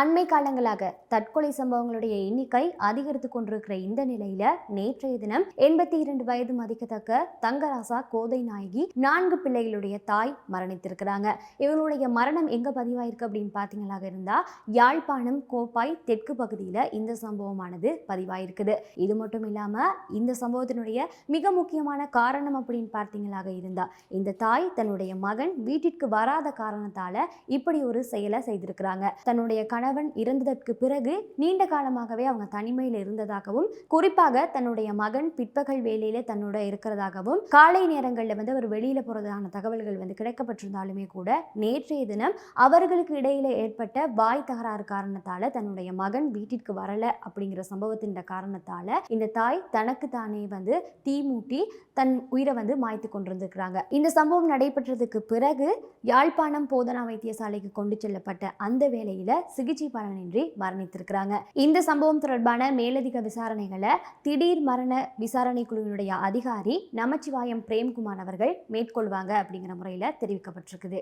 அண்மை காலங்களாக தற்கொலை சம்பவங்களுடைய எண்ணிக்கை அதிகரித்து கொண்டிருக்கிற இந்த நிலையில நேற்றைய தினம் எண்பத்தி இரண்டு வயது மதிக்கத்தக்க தங்கராசா கோதை நாயகி நான்கு பிள்ளைகளுடைய தாய் மரணித்திருக்கிறாங்க. இவங்களுடைய மரணம் எங்க பதிவாயிருக்கு அப்படின்னு பார்த்தீங்களாக இருந்தா யாழ்ப்பாணம் கோப்பாய் தெற்கு பகுதியில இந்த சம்பவமானது பதிவாயிருக்குது. இது மட்டும் இல்லாம இந்த சம்பவத்தினுடைய மிக முக்கியமான காரணம் அப்படின்னு பார்த்தீங்களாக இருந்தா இந்த தாய் தன்னுடைய மகன் வீட்டிற்கு வராத காரணத்தால இப்படி ஒரு செயலை செய்திருக்கிறாங்க. தன்னுடைய கணவன் இறந்ததற்கு பிறகு நீண்ட காலமாகவே அவங்க தனிமையில் இருந்ததாகவும் குறிப்பாக தன்னுடைய மகன் பிற்பகல் வேலையில தன்னோட இருக்கிறதாகவும் காலை நேரங்களில் வந்து அவர் வெளியில போறதான தகவல்கள் வந்து கிடைக்கப்பட்டிருந்தாலுமே கூட நேற்றைய தினம் அவர்களுக்கு இடையில ஏற்பட்ட வாய் தகராறு காரணத்தால தன்னுடைய மகன் வீட்டிற்கு வரல அப்படிங்கிற சம்பவத்தின் காரணத்தால இந்த தாய் தனக்கு தானே வந்து தீ மூட்டி தன் உயிரை வந்து மாய்த்து கொண்டிருந்திருக்கிறாங்க. இந்த சம்பவம் நடைபெற்றதுக்கு பிறகு யாழ்ப்பாணம் போதனா வைத்தியசாலைக்கு கொண்டு செல்லப்பட்ட அந்த வேளையில சிகிச்சை பலனின்றி மரணித்திருக்கிறாங்க. இந்த சம்பவம் தொடர்பான மேலதிக விசாரணைகளை திடீர் மரண விசாரணை குழுவினுடைய அதிகாரி நமச்சிவாயம் பிரேம்குமார் அவர்கள் மேற்கொள்வாங்க அப்படிங்கிற முறையில் தெரிவிக்கப்பட்டிருக்குது.